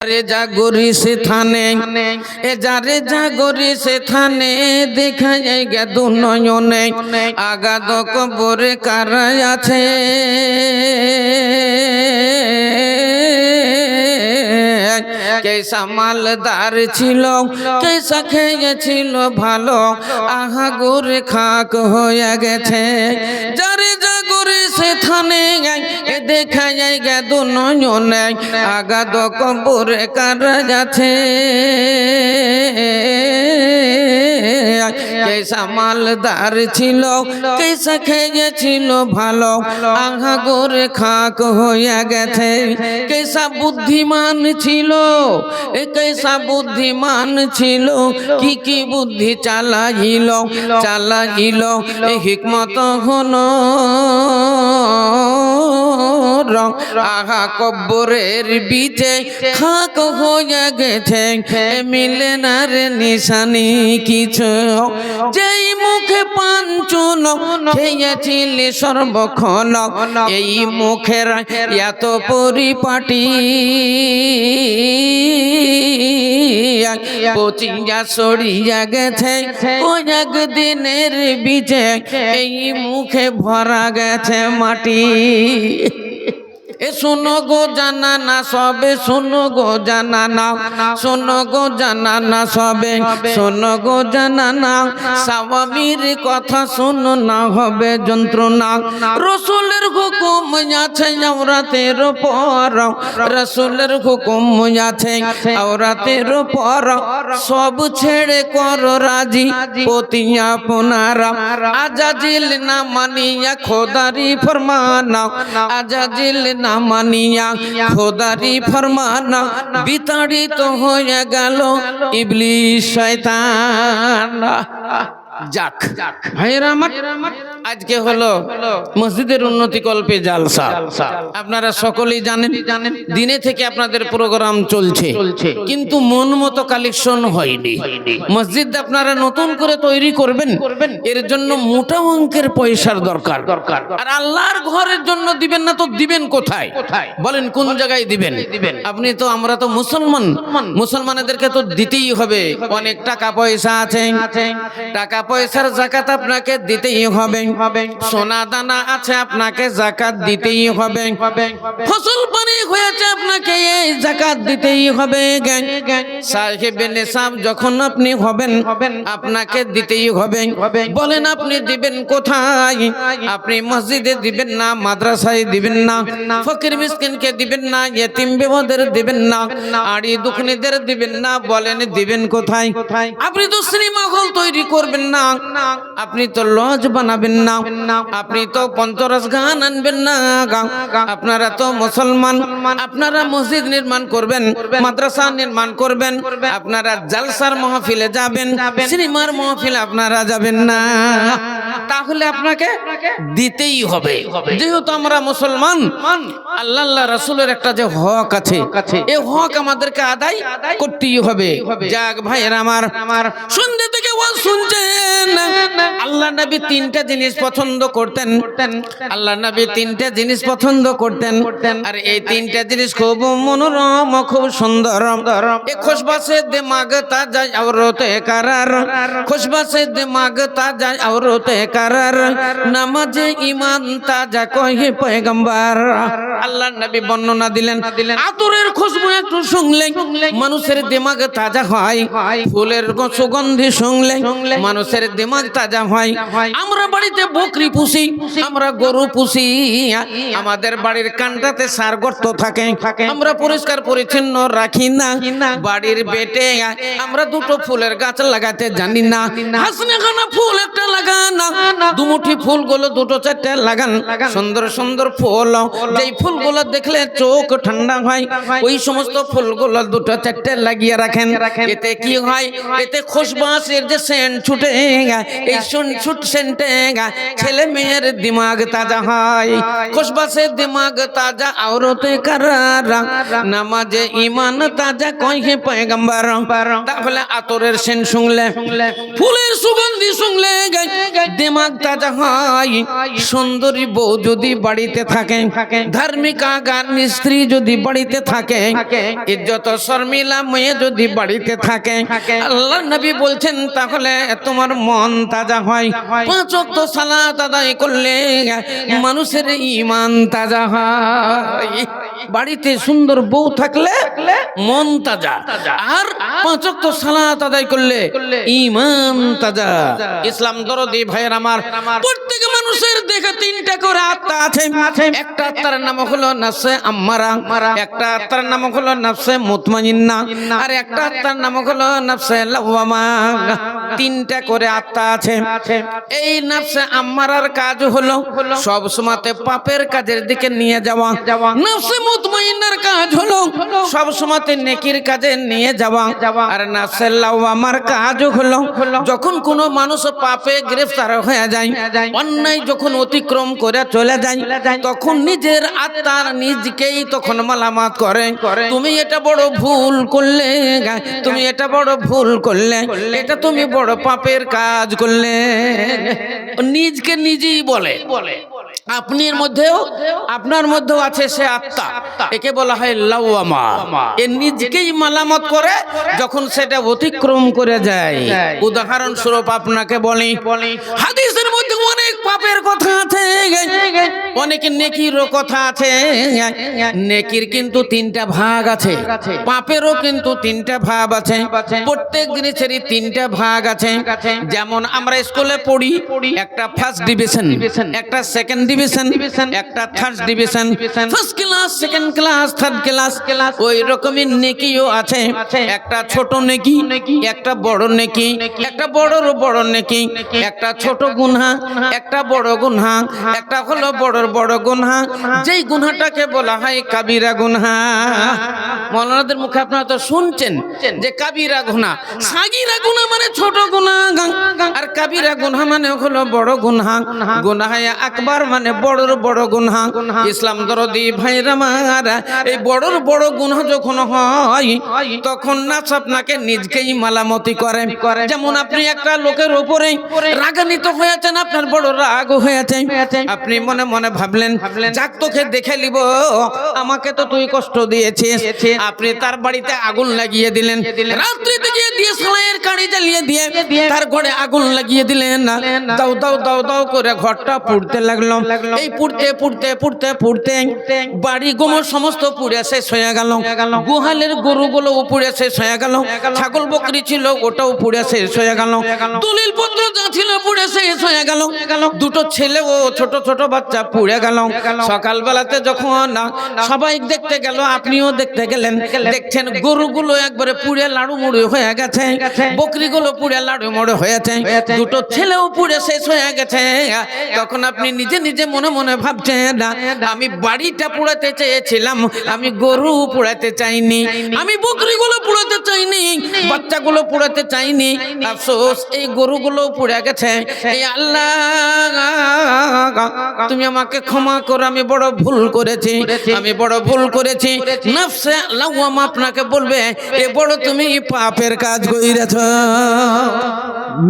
রে জাগরি সে থানে এ যারে জাগরি সে থানে দেখা যায় গে দু নয়নে আগাদ কবরে কারা আছে। কেসা মালদার ছিল, কেসা খেয়েছিল ভালো। আহা গোরে খাক হয়ে গেছে। যারে জাগরে সে থানে এ দেখা যায় গে দু নয়নে আগাদ কবরে কারা যাচ্ছে? কেসা মালদার ছিল, কেসা খেয়েছিল ভালো। আহা গোরে খাক হয়ে গেছে। কেসা বুদ্ধিমান ছিল এ কেসা বুদ্ধিমান ছিল, কি কি বুদ্ধি চালাইল চালাইল এ হিকমত হলো রং। আহা কব্বরের বিচে খাক হয়ে গেছে মিলে না রে নিশানি কিছু। যেই মুখে পাঞ্চন খেয়েছিলি সর্বক্ষণ এই মুখের এত পরিপাটি পচিয়া সরিয়া গেছে। কয়েক দিনের বিচে এই মুখে ভরা গেছে মাটি। এ শোনো গো জানা না সবে, শোনো গো জানা না শোনো গো জানা না সবে, শোনো গো জানা না স্বামীর কথা শোনো না হবে যন্ত্রণা। রসুলের হুকুম আছে আওরাতের পর রসুলের হুকুম আছে আওরাতের পর সব ছেড়ে কর রাজি পতি আপনারা। আজাজিল না মানিয়া খোদারি ফরমানা, আজাজিল না মানিয়া খোদারি ফরমানা বিতাড়িত হয়ে গেল ইবলিশ শয়তান। যাক। ভাইয়েরা আমার আজকে হলো মসজিদের উন্নতি কল্পে জালসা। আপনারা সকলেই জানেন দিনে থেকে আপনাদের প্রোগ্রাম চলছে। কিন্তু মন মতো কালেকশন হয়নি। মসজিদ আপনারা নতুন করে তৈরি করবেন এর জন্য মোটা অঙ্কের পয়সার দরকার। দরকার। আর আল্লাহর ঘরের জন্য দিবেন না তো দিবেন কোথায়? বলেন কোন জায়গায় দিবেন? দিবেন? আপনি তো আমরা তো মুসলমান। মুসলমানদেরকে তো দিতেই হবে। অনেক টাকা পয়সা আছে। টাকা পয়সার জাকাত আপনাকে দিতেই হবে। সোনা দানা আছে আপনাকে জাকাত দিতেই হবে। ফসল পানি হয়েছে আপনাকে এই জাকাত দিতেই হবে। সাহেব নেশাব যখন আপনি হবেন আপনাকে দিতেই হবে। বলেন আপনি দিবেন কোথায়? আপনি মসজিদে দিবেন না মাদ্রাসায় দিবেন না ফকির মিসকিনকে দিবেন না ইয়েতিম বেবদের দিবেন না আড়ি দুখনিদের দিবেন না বলেন দিবেন কোথায়? আপনি তো সিনেমা হল তৈরি করবেন না আপনি তো লজ বানাবেন না। আপনি তো পঞ্চরস গান আনবেন না আপনারা তো মুসলমান। আপনারা মসজিদ নির্মাণ করবেন, মাদ্রাসা নির্মাণ করবেন। আপনারা জালসার মহফিলে যাবেন, সিনেমার মহফিলে আপনারা যাবেন না। তাহলে আপনাকে দিতেই হবে। যেহেতু আমরা মুসলমান, আল্লাহ আল্লাহ রসুলের একটা যে হক আছে এই হক আমাদেরকে আদায় করতেই হবে। যাক ভাইয়ের আমার সন্ধ্যে থেকে শুনছেন? আল্লাহ নবী তিনটা জিনিস পছন্দ করতেন। আল্লাহ নবী তিনটা জিনিস পছন্দ করতেন। আর এই তিনটা জিনিস খুব মনোরম, খুব সুন্দর। এ খুশবাসে দিমাগ তাজা আওরতে কারার। খুশবাসে দিমাগ তাজা আওরতে কারার। নামাজে ইমান তাজা কহে পয়গম্বর। আল্লাহ নবী বর্ণনা দিলেন, আতরের খুশবু একটু শুনলে মানুষের দিমাগ তাজা হয়, ফুলের সুগন্ধি শুনলে মানুষের দিমাগ তাজা হয়। আমরা বাড়িতে বকরি পুষি, আমরা গরু পুষি, আমাদের বাড়ির কানটাতে সার গর্ত থাকে। আমরা পরিষ্কার পরিচ্ছন্ন রাখি না, বাড়ির বেটে আমরা দুটো ফুলের গাছ লাগাতে জানি না। হাসনে খানা ফুল একটা লাগান, দুমুঠি ফুলগুলো দুটো চারটে লাগান, সুন্দর সুন্দর ফুল, যেই ফুলগুলো দেখলে চোখ ঠান্ডা হয়। ওই সমস্ত ফুলগুলো দুটো চারটে লাগিয়ে রাখেন। এতে কি হয়? এতে খুশবাসের যে সেন্ট ছুটে এই ছুট সেন্টে ছেলে মেয়ের দিমাগ তাজা হয়। খুশবাসের দিমাগ তাজা আওরতে কারারা নামাজে ইমান তাজা কহে পয়গম্বর। তাহলে আতরের সেন শুনলে ফুলের ফুলের সুগন্ধি শুনলে দিমাগ তাজা হয়। সুন্দরী বউ যদি বাড়িতে থাকে। ধার্মিক আগার স্ত্রী যদি বাড়িতে থাকে ইজ্জত শর্মিলা মেয়ে যদি বাড়িতে থাকে আল্লাহ নবী বলছেন তাহলে তোমার মন তাজা হয়। পাঁচ সালাত আদায় করলে মানুষের ইমান তাজা হয়। বাড়িতে সুন্দর বউ থাকলে মন তাজা। আর পাঁচ ওয়াক্ত সালাত আদায় করলে ইমান তাজা। ইসলাম দরদি ভাইয়ের আমার। প্রত্যেক মানুষের দেখে তিনটা করে আত্মা আছে। একটা আত্মার নাম হলো নাফসে আম্মারা একটা আত্মার নাম হলো নাফসে মুতমাইন্না আর একটা আত্মার নাম হলো নাফসে লাওয়ামা। তিনটা করে আত্মা আছে। এই নাফসে আম্মারার কাজ হলো সব সময়তে পাপের কাজের দিকে নিয়ে যাওয়া। নাফসে মুতমাইন্নার কাজ হলো সব সময়তে নেকির কাজে নিয়ে যাওয়া। আর নাফসে লাওয়ামার কাজ হলো যখন কোনো মানুষ পাপে গ্রেফতার হয়ে যায়। অন্যায় যখন অতিক্রম করে চলে যায় তখন নিজের আত্মার নিজকেই তখন মালামাত করে। তুমি এটা বড় ভুল করলে, তুমি এটা বড় ভুল করলে, এটা তুমি বড় পাপের কাজ করলে। নিজকে নিজেই বলে। আপনির মধ্যেও, আপনার মধ্যেও আছে সে আত্মা। একে বলা হয় লাউয়ামা। এ নিজকেই মালামত করে যখন সেটা অতিক্রম করে যায়। উদাহরণস্বরূপ আপনাকে বলি, হাদিসের অনেক পাপের কথা আছে। অনেক নেকিরও কথা আছে। নেকির কিন্তু তিনটা ভাগ আছে। পাপেরও কিন্তু তিনটা ভাগ আছে। প্রত্যেক জিনিসেরই তিনটা ভাগ আছে। যেমন আমরা স্কুলে পড়ি, একটা ফার্স্ট ডিভিশন একটা সেকেন্ড ডিভিশন একটা third division first class second class third class ওই রকমই নেকিও আছে। একটা ছোট নেকি, একটা বড় নেকি, একটা বড়র বড় নেকি, একটা ছোট গুনহা একটা বড় গুনহা একটা হলো বড়র বড় গুনহা। যেই গুনহাটাকে বলা হয় কাবিরা গুনহা। মৌলানাদের মুখে আপনারা তো শুনছেন যে কাবিরা গুনা সাগিরা গুনা মানে ছোট গুনা আর কাবিরা গুনহা মানে হলো বড় গুনহা। গুনাহায় আকবার মানে বড়র বড় গুনহা। ইসলাম দরদি ভাইরা মারা এই বড়র বড় গুনহা যখন হয় তখন নাচ আপনাকে নিজকেই মালামতি করে। যেমন আপনি একটা লোকের উপরে রাগান্বিত হয়েছেন আপনার বড় রাগ হয়েছে আপনি মনে মনে ভাবলেন যাক তোকে দেখে নিব আমাকে তো তুই কষ্ট দিয়েছিস। আপনি তার বাড়িতে আগুন লাগিয়ে দিলেন। রাত্রিতে গিয়ে দিয়ে সালাইয়ের কাড়ি জ্বালিয়ে দিয়ে তার ঘরে আগুন লাগিয়ে দিলেন। দাও দাও দাও দাও করে ঘরটা পুড়তে লাগল। এই পুড়তে পুড়তে পুড়তে পুড়তে বাড়ি গোমর সমস্ত পুড়ে শেষ হয়ে গেল। গুহালের গরুগুলো পুড়ে শেষ হয়ে গেল। ছাগল বকরি ছিল ওটাও পুড়ে শেষ হয়ে গেল। দলিল পত্র যা ছিল পুড়ে শেষ হয়ে গেল দুটো ছেলে ও ছোট ছোট বাচ্চা পুড়ে গেল। সকালবেলাতে যখন সবাই দেখতে গেল, আপনিও দেখতে গেলেন। দেখছেন গরুগুলো একবারে পুড়ে লাড়ু মুড়ি হয়ে গেছে। বকরিগুলো পুড়ে লাড়ু মুড়ি হয়েছে। দুটো ছেলেও পুড়ে শেষ হয়ে গেছে। তখন আপনি নিজে নিজে মনে মনে ভাবছেন, আমি বাড়িটা পুড়াতে চেয়েছিলাম, আমি গরু পুড়াতে চাইনি, আমি বকরিগুলো পুড়াতে চাইনি, বাচ্চাগুলো পুড়াতে চাইনি। আফসোস, এই গরুগুলো পুড়ে গেছে। এই আল্লাহ তুমি আমাকে ক্ষমা করো আমি বড় ভুল করেছি আমি বড় ভুল করেছি। নফসে লাওয়াম আপনাকে বলবে এ বড় তুমি পাপের কাজ কইরেছ।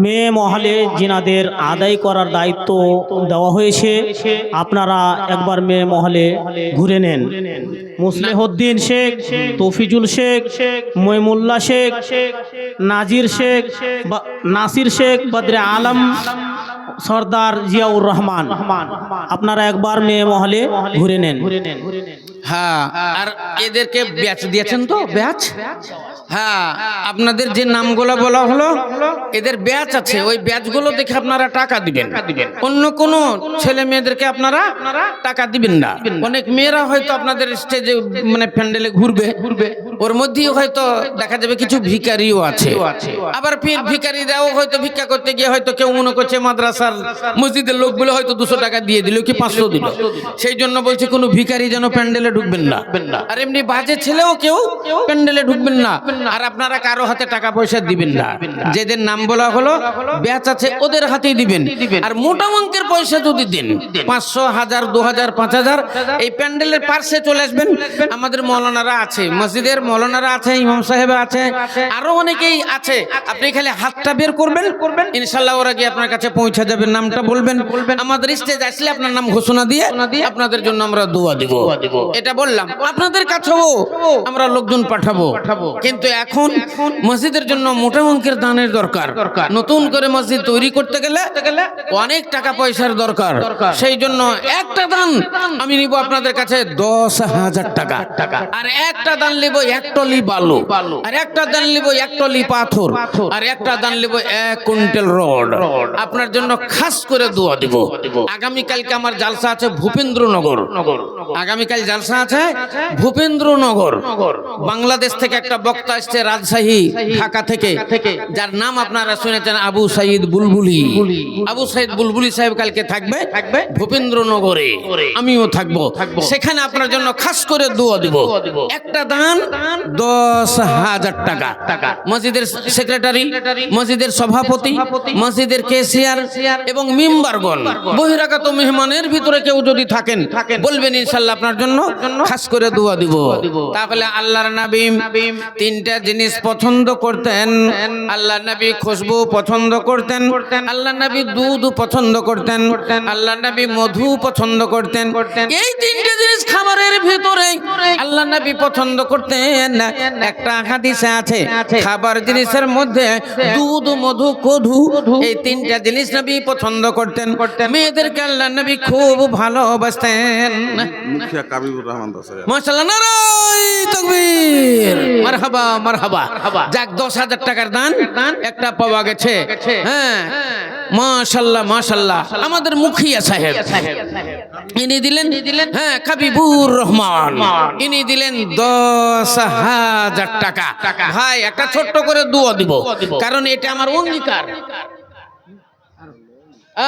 মেয়ে মহলে জিনাদের আদায় করার দায়িত্ব দেওয়া হয়েছে। আপনারা একবার মেয়ে মহলে ঘুরে নেন। মুসলেহদ্দিন শেখ তফিজুল শেখ মইমুল্লা শেখ নাজির শেখ নাসির শেখ বদরে আলম সর্দার জিয়াউর রহমান। আপনারা একবার মেয়ে মহলে ঘুরে নেন। হ্যাঁ আর এদেরকে ব্যাচ দিয়েছেন তো ব্যাচ? হ্যাঁ আপনাদের যে নামগুলো বলা হলো এদের ব্যাচ আছে ওই ব্যাচগুলো দেখে আপনারা টাকা দিবেন। অন্য কোন ছেলে মেয়েদেরকে আপনারা টাকা দিবেন না। অনেক মেয়েরা হয়তো আপনাদের স্টেজে মানে প্যান্ডেলে ঘুরবে। ঘুরবে। ওর মধ্যেই হয়তো দেখা যাবে কিছু ভিকারিও আছে। আবার ফির ভিকারিরাও হয়তো ভিক্ষা করতে গিয়ে হয়তো কেউ মনে করছে মাদ্রাসার মসজিদের লোকগুলো হয়তো দুশো টাকা দিয়ে দিল কি পাঁচশো দিল। সেই জন্য বলছে কোনো ভিখারি যেন প্যান্ডেলে প্যান্ডেলে ঢুকবেন না। আর এমনি বাজে ছেলেও কেউ প্যান্ডেলে ঢুকবেন না। আর আপনারা কারও হাতে টাকা পয়সা দিবেন না। যেদের নাম বলা হলো ব্যাচ আছে ওদের হাতেই দিবেন। আর মোটা অঙ্কের পয়সা যদি দিন পাঁচশো হাজার দু হাজার পাঁচ হাজার এই প্যান্ডেলের পার্শ্বে চলে আসবেন। আমাদের মৌলানারা আছে মসজিদের মৌলানারা আছে, ইমাম সাহেব আছে, আরও অনেকেই আছে। আপনি খালি হাতটা বের করবেন করবেন ইনশাল্লাহ ওরা গিয়ে আপনার কাছে পৌঁছে যাবে, নামটা বলবেন। বলবেন আমাদের স্টেজ আসলে আপনার নাম ঘোষণা দিয়ে আপনাদের জন্য আমরা দোয়া দিব। এটা বললাম, আপনাদের কাছেও আমরা লোকজন পাঠাবো। কিন্তু এখন মসজিদের জন্য মোটা অঙ্কের দানের দরকার। নতুন করে মসজিদ তৈরি করতে গেলে অনেক টাকা পয়সার দরকার। সেই জন্য একটা দান আমি নিব আপনাদের কাছে, দশ হাজার টাকা। আর একটা দান নিব এক টলি বালু আর একটা দান নিব এক টলি পাথর আর একটা দান নিব এক কুইন্টাল রড। আপনার জন্য খাস করে দোয়া দিব। আগামীকালকে আমার জালসা আছে ভূপেন্দ্রনগর। আগামীকাল জালসা আছে ভূপেন্দ্রনগর। বাংলাদেশ থেকে একটা বক্তা আসছে রাজশাহী ঢাকা থেকে যার নাম আপনারা শুনেছেন আবু সাইদ বুলবুলি। আবু সাইদ বুলবুলি সাহেব কালকে থাকবে থাকবে ভূপেন্দ্রনগরে। আমিও থাকব। সেখানে আপনার জন্য খাস করে দোয়া দিব। একটা দান দশ হাজার টাকা। মসজিদের সেক্রেটারি মসজিদের সভাপতি মসজিদের কেসিয়ার এবং মেম্বারগণ। বহিরাগত মেহমানের ভিতরে কেউ যদি থাকেন। বলবেন ইনশাল্লাহ আপনার জন্য খাস করে দোয়া দিব। তাহলে আল্লাহর নবী তিনটা জিনিস পছন্দ করতেন। আল্লাহ নবী খুশবু পছন্দ করতেন। আল্লাহ নবী দুধ পছন্দ করতেন। আল্লাহ নবী মধু পছন্দ করতেন। এই তিনটে জিনিস খাবারের ভিতরে আল্লাহ নবী পছন্দ করতেন। একটা হাদিসে আছে খাবার জিনিসের মধ্যে দুধ মধু কধু এই তিনটা জিনিস নবী পছন্দ করতেন। মেয়েদেরকে আল্লাহ নবী খুব ভালোবাসতেন। মুখিয়া কাবিবুর রহমান মাশাআল্লাহ নারাই তাকবীর। মারহাবা মারহাবা। যাক 10000 টাকার দান একটা পাওয়া গেছে। হ্যাঁ। মাশাআল্লাহ মাশাআল্লাহ। আমাদের মুখিয়া সাহেব। ইনি দিলেন হ্যাঁ কাবিবুর রহমান। ইনি দিলেন দশ হাজার টাকা। ভাই একটা ছোট্ট করে দুয়া দিব। কারণ এটা আমার অঙ্গীকার।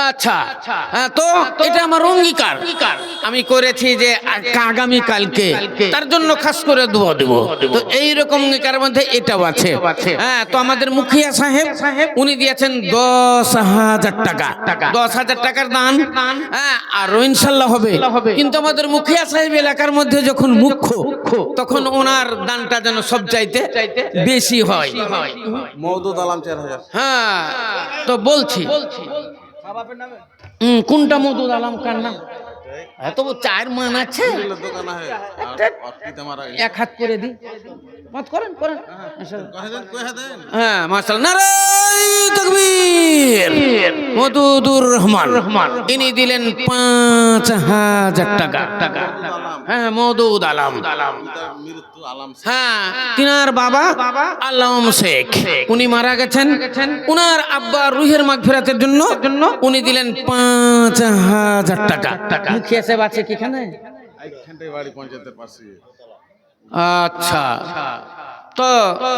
আচ্ছা। হ্যাঁ, তো এটা আমার অঙ্গীকার। আমি করেছি যে আগামী কালকে। তার জন্য খাস করে দোয়া দেব। তো এই রকম অঙ্গীকারের মধ্যে এটাও আছে। হ্যাঁ তো আমাদের মুখিয়া সাহেব সাহেব উনি দিয়েছেন দশ হাজার টাকা। দশ হাজার টাকার দান। হ্যাঁ আর ইনশাল্লাহ হবে। কিন্তু আমাদের মুখিয়া সাহেব এলাকার মধ্যে যখন মুখ্য তখন ওনার দানটা যেন সব চাইতে বেশি হয়। হ্যাঁ তো বলছি। বলছি। হুম, কোনটা মধুদ আলম? কার নাম? এত চার মান আছে। দোকান আছে। আর পিতা মারা এক হাত করে দি মত করেন করেন। দেন হ্যাঁ মার্শাল নারাই তকবীর। মধুদুর রহমান। রহমান। ইনি দিলেন পাঁচ হাজার টাকা। টাকা। হ্যাঁ মধুদ আলম। আলাম। হ্যাঁ তিনার বাবা আল্লাম শেখ। উনি মারা গেছেন। উনার আব্বা রুহের মাগফিরাতের জন্য উনি দিলেন পাঁচ হাজার টাকা। মুখিয়া সাহেব আছে কি এখানে? এইখানটাই বাড়ি পঞ্চায়েতের পাশে। আচ্ছা। তো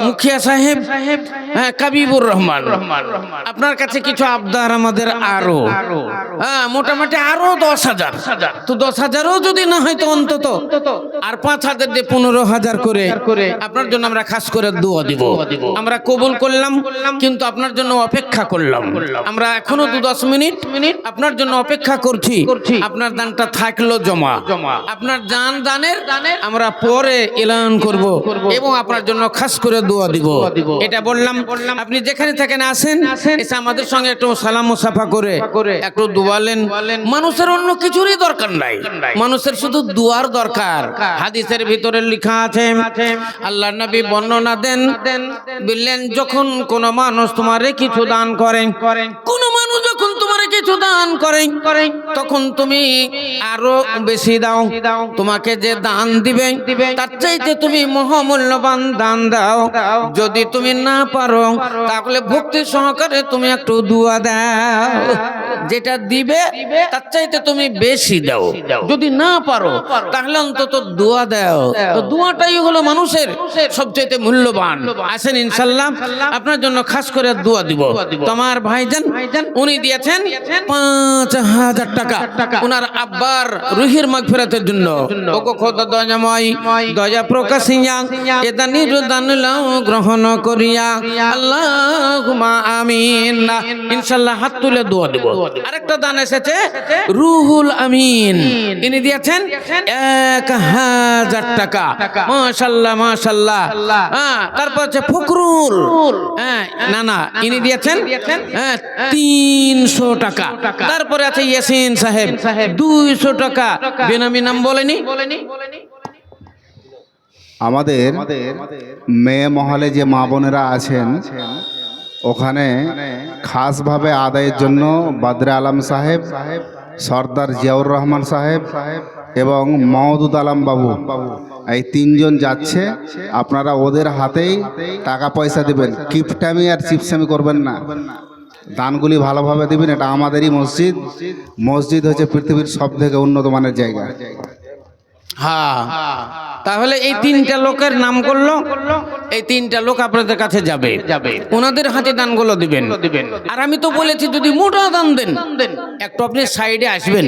মুখিয়া সাহেব হ্যাঁ কাবিবুর রহমান। আপনার কাছে কিছু আবদার আমাদের আরও। হ্যাঁ মোটামুটি আরও দশ হাজার। তো দশ হাজারও যদি না হয় তো অন্তত আর পাঁচ হাজার দিয়ে পনেরো হাজার করে আপনার জন্য আমরা খাস করে দোয়া দিব। আমরা কবুল করলাম, কিন্তু আপনার জন্য অপেক্ষা করলাম। আমরা এখনও দু দশ মিনিট মিনিট আপনার জন্য অপেক্ষা করছি। আপনার দানটা থাকল জমা। জমা আপনার দান দানের আমরা পরে এলান করব এবং আপনার জন্য খাস করে দোয়া দিব। এটা বললাম আপনি যেখানে থাকেন আসেন এসে আমাদের সঙ্গে একটু সালাম মুসাফা করে একটু দোয়ালেন। মানুষের অন্য কিছুরই দরকার নাই। মানুষের শুধু দুয়ার দরকার। হাদিসের ভিতরে লেখা আছে আল্লাহ নবী বর্ণনা দেন বললেন যখন কোন মানুষ তোমারে কিছু দান করেন কোন মানুষ কিছু দান করেন তখন তুমি আরও বেশি দাও। তোমাকে যে দান দিবে, তার চাইতে তুমি মহামূল্যবান দান দাও। যদি তুমি না পারো, তাহলে ভক্তি সহকারে তুমি একটু দুয়া দাও। যেটা দিবে, তার চাইতে তুমি বেশি দাও। যদি না পারো, তাহলে অন্তত দোয়া দাও। তো দোয়াটাই হলো মানুষের সবচাইতে মূল্যবান। আসেন ইনশাল্লাহ, আপনার জন্য খাস করে দোয়া দিব। তোমার ভাইজান, উনি দিয়েছেন পাঁচ হাজার টাকা ওনার আব্বার রুহির মাগফিরাতের জন্য। ওগো খোদা দয়াময় দয়া প্রকাশিয়া এটা নিরুদান লাও গ্রহণ করিয়া। আল্লাহুম্মা আমিন। ইনশাআল্লাহ হাত তুলে দোয়া দেব। আরেকটা দান এসেছে রুহুল আমিন। ইনি দিয়েছেন এক হাজার টাকা। মাশাল্লাহ মাশাল্লাহ। হ্যাঁ তারপর হচ্ছে ফকরুল হ্যাঁ না না ইনি দিয়েছেন হ্যাঁ তিনশো টাকা তারপরে আছে ইয়াসিন সাহেব। দুইশো টাকা। বেনামি নাম বলেনি? আমাদের মেয়ে মহলে যে মা বোনেরা আছেন ওখানে খাসভাবে আদায়ের জন্য বাদরে আলম সাহেব সর্দার জিয়াউর রহমান সাহেব এবং মহদুদ আলম বাবু। এই তিনজন যাচ্ছে। আপনারা ওদের হাতেই টাকা পয়সা দিবেন। কিপটামি আর চিপসামি করবেন না। দানগুলি ভালোভাবে দিবেন এটা আমাদেরই মসজিদ। মসজিদ হচ্ছে পৃথিবীর সব থেকে উন্নত মানের জায়গা। হ্যাঁ। তাহলে এই তিনটা লোকের নাম করল এই তিনটা লোক আপনাদের কাছে যাবে। যাবে। ওনাদের হাতে দানগুলো দিবেন। দিবেন। আর আমি তো বলেছি যদি মোটা দান দেন একটু আপনি সাইডে আসবেন।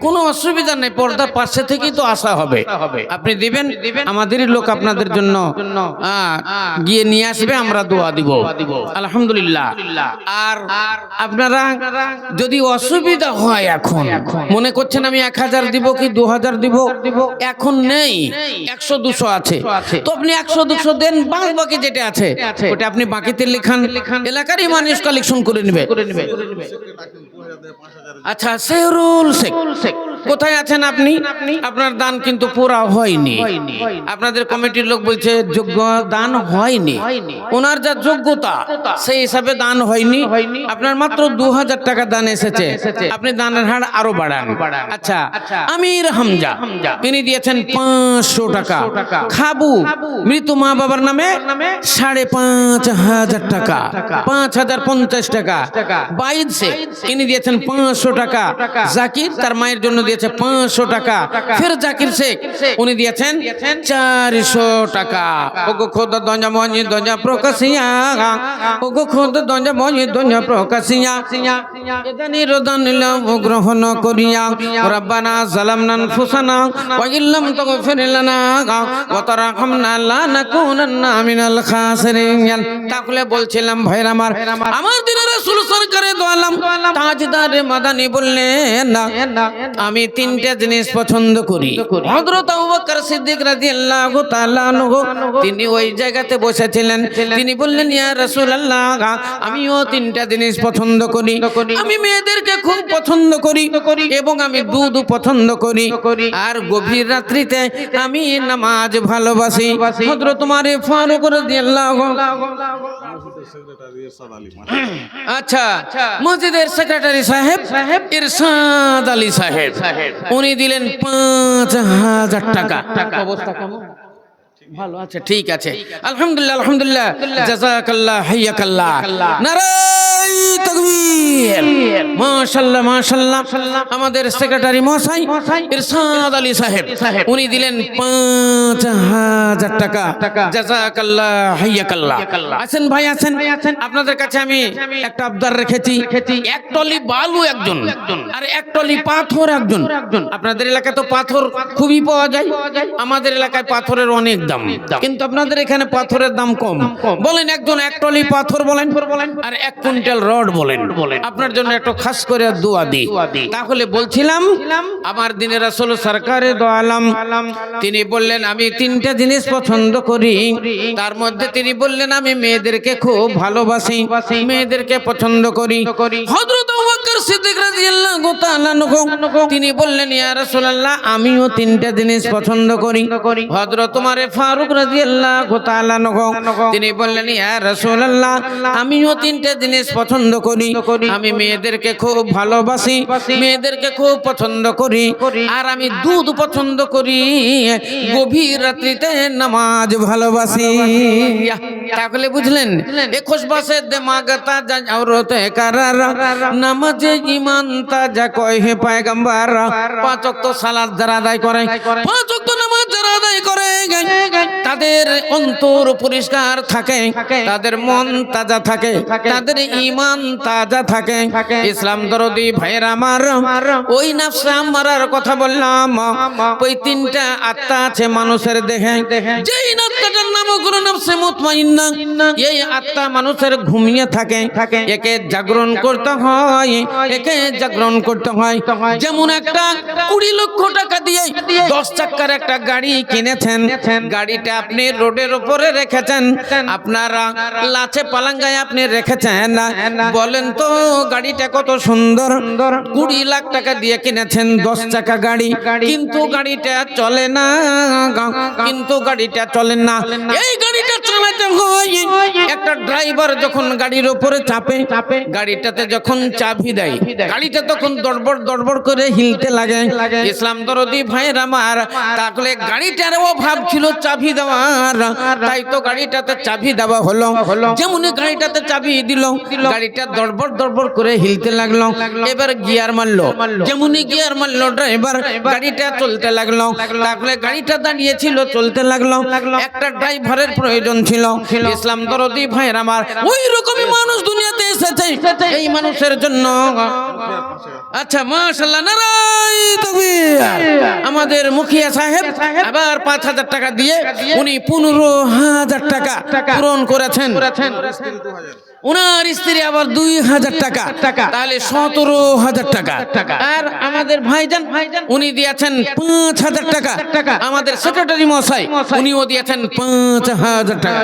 কোনো অসুবিধা নেই পর্দার পাশে থেকেই তো আসা হবে। আপনি দিবেন আমাদেরই লোক আপনাদের জন্য। গিয়ে নিয়ে আসবে আমরা দোয়া দিব। আলহামদুলিল্লাহ। আর আপনারা যদি অসুবিধা হয় এখন মনে করছেন আমি এক হাজার দিব কি দু হাজার দিব? এখন নেই। একশো দুশো আছে। তো আপনি একশো দুশো দেন বাদ বাকি যেটা আছে, ওটা আপনি বাকিতে লেখান। এলাকারই মানুষ কালেকশন করে নেবে আচ্ছা শেহরুল শেখ। কোথায় আছেন আপনি? আপনার দান কিন্তু পুরা হয়নি। আপনাদের কমিটির লোক বলছে, যোগ্য দান হয়নি। ওনার যা যোগ্যতা, সেই হিসাবে দান হয়নি। আপনার মাত্র দু হাজার টাকা দান এসেছে। আপনি দানের হার আরও বাড়ান। আচ্ছা আমির হামজা, তিনি দিয়েছেন পাঁচশো টাকা। খাবু, মৃত মা বাবার নামে সাড়ে পাঁচ হাজার টাকা, পাঁচ হাজার পঞ্চাশ টাকা। বাইদ শেখ, তিনি দিয়েছেন পাঁচশো টাকা। জাকির তার মায়ের জন্য দিয়েছে পাঁচশো টাকা। ফের জাকির শেখ উনি দিয়েছেন চারশো টাকা। ওগো খোদ দঞ্জা মঞ্জি দঞ্জা প্রকাশিয়া। ওগো খোদ দঞ্জা মঞ্জি দঞ্জা প্রকাশিয়া। এদানি রদান লাভ গ্রহণ করিয়া। রব্বানা জালামনা আনফুসানা ওয়া ইল্লাম তাগফির লানা। ওয়া তারহামনা লা নাকুনান্না মিনাল খাসিরিন। তাহলে বলছিলাম ভাইরা আমার আমার দিনের রাসূল সরকারে তাজদার মাদানি বললেন আমি তিনটা জিনিস পছন্দ করি। হযরত আবু বকর সিদ্দিক রাদিয়াল্লাহু তাআলা আনহু তিনি ওই জায়গাতে বসেছিলেন। তিনি বললেন ইয়া রাসূলুল্লাহ আমিও তিনটা জিনিস পছন্দ করি। আমি মেয়েদেরকে খুব পছন্দ করি এবং আমি দুধ পছন্দ করি। আর গভীর রাত্রিতে আমি নামাজ ভালোবাসি। হযরত তোমার ফারুক রাদিয়াল্লাহু আচ্ছা মসজিদের সেক্রেটারি সাহেব সাহেব ইরশাদ আলী সাহেব। উনি দিলেন পাঁচ হাজার টাকা। অবস্থা কেমন? ভালো আচ্ছা ঠিক আছে। আলহামদুলিল্লাহ আলহামদুলিল্লাহ। জাযাকাল্লাহ হাইয়াকাল্লাহ। নারাই তাকবীর। মাশাআল্লাহ মাশাআল্লাহ আমাদের সেক্রেটারি মহাশয় ইরশাদ আলী সাহেব। উনি দিলেন পাঁচ হাজার টাকা। জাযাকাল্লাহ হাইয়াকাল্লাহ। আছেন ভাই আছেন? আপনাদের কাছে আমি একটা আবদার রেখেছি। এক টলি বালু একজন। আর এক টলি পাথর একজন। আপনাদের এলাকায় তো পাথর খুবই পাওয়া যায়। আমাদের এলাকায় পাথরের অনেক দাম। কিন্তু আপনাদের এখানে পাথরের দাম কম। বলেন একজন এক টলি পাথর বলেন আর এক কুইন্টাল রড বলেন। আপনার জন্য একটু খাস করে দোয়া দিই। তাহলে বলছিলাম আমার দিনের আসলে সরকারে দোয়ালাম তিনি বললেন আমি তিনটা জিনিস পছন্দ করি। তার মধ্যে তিনি বললেন আমি মেয়েদেরকে খুব ভালোবাসি। মেয়েদেরকে পছন্দ করি। হযরত তিনি বললেন আমিও তিনটা জিনিস পছন্দ করি। ওমর ফারুক তিনি বললেন আমিও তিনটা জিনিস পছন্দ করি। আমি মেয়েদেরকে খুব ভালোবাসি মেয়েদেরকে খুব পছন্দ করি। আর আমি দুধ পছন্দ করি। গভীর রাত্রিতে নামাজ ভালোবাসি। তাহলে বুঝলেন একুশ বছর দেমাগতা কারার। নামাজ নামাজে ইমান তাজা কয় হে পায়গাম্বার পাঁচ ওয়াক্ত সালাত যারা আদায় করে। পাঁচ ওয়াক্ত আদায় করে তাদের অন্তর পরিষ্কার থাকে তাদের মন তাজা থাকে তাদের ইমান তাজা থাকে। ইসলাম দরদি ভাইয়ের আমার ওই নাফসা মারার কথা বললাম। ওই তিনটা আত্মা আছে মানুষের দেখে যেই আত্মাটার নাম গুরু নফসে মুতমাইন্না এই আত্মা মানুষের ঘুমিয়ে থাকে। একে জাগরণ করতে হয় একে জাগরণ করতে হয়। যেমন একটা কুড়ি লক্ষ টাকা দিয়ে দশ চাকার একটা গাড়ি কিনেছেন গাড়িটা আপনি রোডের উপরে রেখেছেন। আপনারা লাচে পালাঙ্গায় আপনি রেখেছেন। বলেন তো গাড়িটা কত সুন্দর। কুড়ি লাখ টাকা দিয়ে কিনেছেন দশ চাকা গাড়ি। কিন্তু গাড়িটা চলে না কিন্তু গাড়িটা চলে না। এই গাড়িটা চালাতে হয়। একটা ড্রাইভার যখন গাড়ির উপরে চাপে গাড়িটাতে যখন চাবি দেয় গাড়িটা তখন দড়বড় দড়বড় করে হিলতে লাগে। ইসলাম দরদি ভাইয়ের আমার। তাহলে গাড়িটার অভাব ছিল চাবি দেওয়ার। তাই তো গাড়িটাতে চাবি দেওয়া হলো। যেমন গাড়িটাতে চাবি দিল গাড়িটা দড়বড় দড়বড় করে হিলতে লাগল। এবার গিয়ার মারলো। যেমনই গিয়ার মারলো ড্রাইভার গাড়িটা চলতে লাগল। তারপরে গাড়িটা দাঁড়িয়েছিল চলতে লাগল। একটা ড্রাইভারের প্রয়োজন ছিল। ইসলাম দরদি ভাইয়ের আমার। ওই রকমই মানুষ দুনিয়াতে এসেছে। এই মানুষের জন্য। আচ্ছা মাশাল্লাহ তাকবীর। আমাদের মুখিয়া সাহেব আবার পাঁচ হাজার টাকা দিয়ে উনি পনেরো হাজার টাকা পূরণ করেছেন। উনার স্ত্রী আবার দুই হাজার টাকা তাহলে সতেরো হাজার টাকা। আর আমাদের ভাইজান উনি দিয়েছেন পাঁচ হাজার টাকা। আমাদের সেক্রেটারি মশাই উনিও দিয়েছেন পাঁচ হাজার টাকা।